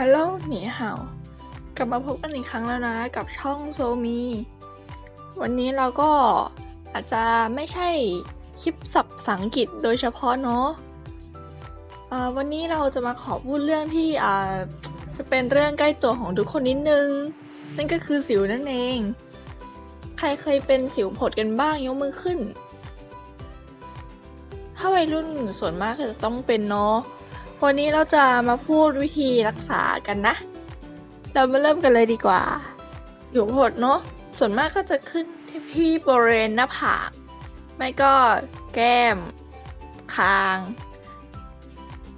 ฮัลโหลหนีเห่าวกลับมาพบกันอีกครั้งแล้วนะ กับช่องโซมี วันนี้เราก็อาจจะไม่ใช่คลิปสับภาษาอังกฤษโดยเฉพาะเนาะอ่าวันนี้เราจะมาขอพูดเรื่องที่จะเป็นเรื่องใกล้ตัวของทุกคนนิดนึง นั่นก็คือสิวนั่นเอง ใครเคยเป็นสิวผดกันบ้างยกมือขึ้น ถ้าวัยรุ่นส่วนมากก็จะต้องเป็นเนาะ วันนี้เราจะมาพูดวิธีรักษากันนะ เรามาเริ่มกันเลยดีกว่า สิวผดเนาะ ส่วนมากก็จะขึ้นที่ที่บริเวณหน้าผาก ไม่ก็แก้ม คาง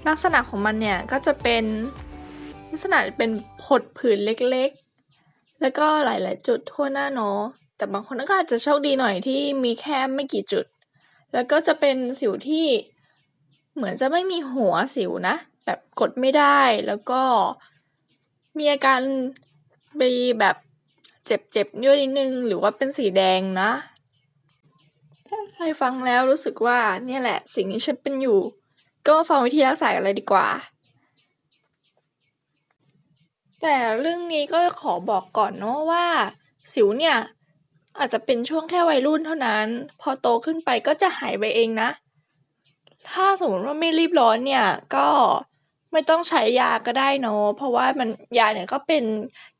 ลักษณะของมันเนี่ยก็จะเป็นลักษณะเป็นผดผื่นเล็กๆ แล้วก็หลายๆ จุดทั่วหน้าเนาะ แต่บางคนก็อาจจะโชคดีหน่อยที่มีแค่ไม่กี่จุด แล้วก็จะเป็นสิวที่ เหมือนจะไม่มีหัวสิวนะ แบบกดไม่ได้แล้วก็มีอาการมีแบบเจ็บๆนิ้วนิดนึง หรือว่าเป็นสีแดงนะ ถ้าใครฟังแล้วรู้สึกว่าเนี่ยแหละ สิ่งที่ฉันเป็นอยู่ ก็ฟังวิธีรักษากันเลยดีกว่า แต่เรื่องนี้ก็ขอบอกก่อนเนาะว่า สิวเนี่ย อาจจะเป็นช่วงแค่วัยรุ่นเท่านั้น พอโตขึ้นไปก็จะหายไปเองนะ ถ้าสมมติว่าไม่รีบร้อนเนี่ยก็ไม่ต้องใช้ยาก็ได้เนอะเพราะว่ามันยาเนี่ยก็เป็น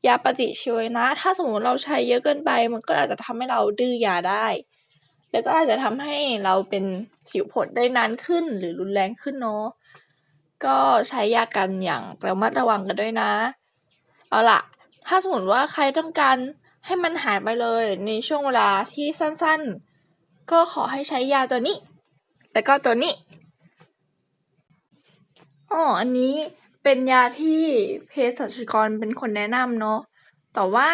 ยาปฏิชีวนะ ถ้าสมมติเราใช้เยอะเกินไป มันก็อาจจะทำให้เราดื้อยาได้ แล้วก็อาจจะทำให้เราเป็นสิวผดได้นานขึ้นหรือรุนแรงขึ้นเนาะก็ใช้ยากันอย่างระมัดระวังกันด้วยนะ เอาล่ะ ถ้าสมมติว่าใครต้องการให้มันหายไปเลยในช่วงเวลาที่สั้นๆ ก็ขอให้ใช้ยาตัวนี้ แล้วก็ตัวนี้ อ๋อ อันนี้เป็นยาที่เภสัชกรเป็นคนแนะนำเนาะ แต่ว่า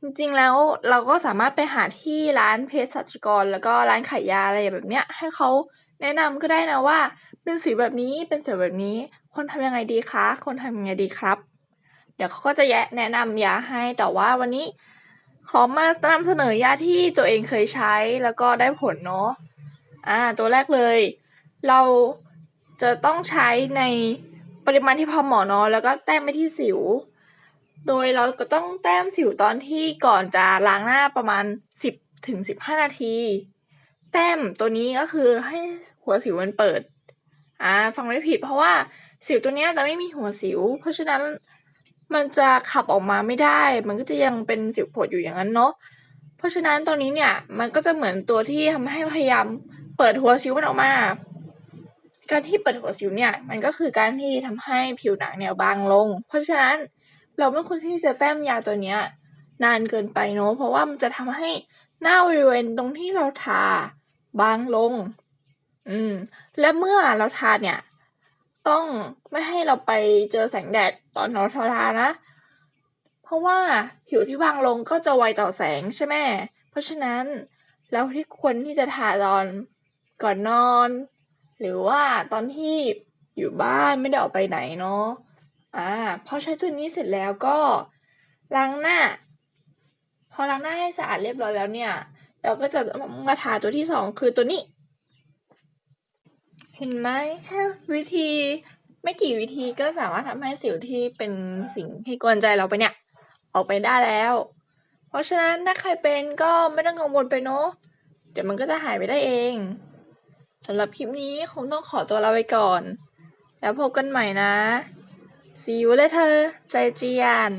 จริงๆ แล้วเราก็สามารถไปหาที่ร้านเภสัชกร แล้วก็ร้านขายยาอะไรแบบเนี้ย ให้เขาแนะนำก็ได้นะว่า เป็นสิวแบบนี้เป็นสิวแบบนี้คนทำยังไงดีคะคนทำยังไงดีครับ เดี๋ยวเขาก็จะแยะแนะนำยาให้แต่ว่าวันนี้ขอมานำเสนอยาที่ตัวเองเคยใช้แล้วก็ได้ผลเนาะอ่า ตัวแรกเลย เรา จะต้องใช้ในปริมาณที่พอเหมาะเนาะแล้วก็แต้มไปที่สิว โดยเราก็ต้องแต้มสิวตอนที่ก่อนจะล้างหน้าประมาณ 10ถึง15 นาที แต้มตัวนี้ก็คือให้หัวสิวมันเปิดอ่าฟังไม่ผิดเพราะว่าสิวตัวเนี้ยจะไม่มีหัวสิว เพราะฉะนั้นมันจะขับออกมาไม่ได้ มันก็จะยังเป็นสิวผดอยู่อย่างนั้นเนาะ เพราะฉะนั้นตัวนี้เนี่ยมันก็จะเหมือนตัวที่ทำให้พยายามเปิดหัวสิวมันออกมา การที่เปิดหัวสิวเนี่ยมันก็คือการที่ทำให้ผิวหนังเนี่ยบางลง เพราะฉะนั้นเราไม่ควรที่จะแต้มยาตัวเนี้ยนานเกินไปเนาะเพราะว่ามันจะทำให้หน้าบริเวณตรงที่เราทาบางลง อืม และเมื่อเราทาเนี่ย ต้องไม่ให้เราไปเจอแสงแดดตอนเราทานะ เพราะว่าผิวที่บางลงก็จะไวต่อแสงใช่ไหมเพราะฉะนั้น แล้วที่ควรที่จะทาตอนก่อนนอน หรือว่าตอนที่อยู่บ้านไม่ได้ออกไปไหนเนาะอ่าพอใช้ตัวนี้เสร็จแล้วก็ล้างหน้า พอล้างหน้าให้สะอาดเรียบร้อยแล้วเนี่ย เราก็จะมาทาตัวที่สองคือตัวนี้ เห็นไหมแค่วิธีไม่กี่วิธีก็สามารถทำให้สิวที่เป็นสิ่งที่กวนใจเราไปเนี่ย ออกไปได้แล้ว เพราะฉะนั้นถ้าใครเป็นก็ไม่ต้องกังวลไปเนาะเดี๋ยวมันก็จะหายไปได้เอง สำหรับคลิปนี้คงต้องขอตัวลาไปก่อน แล้วพบกันใหม่นะ See you later ใจเจียน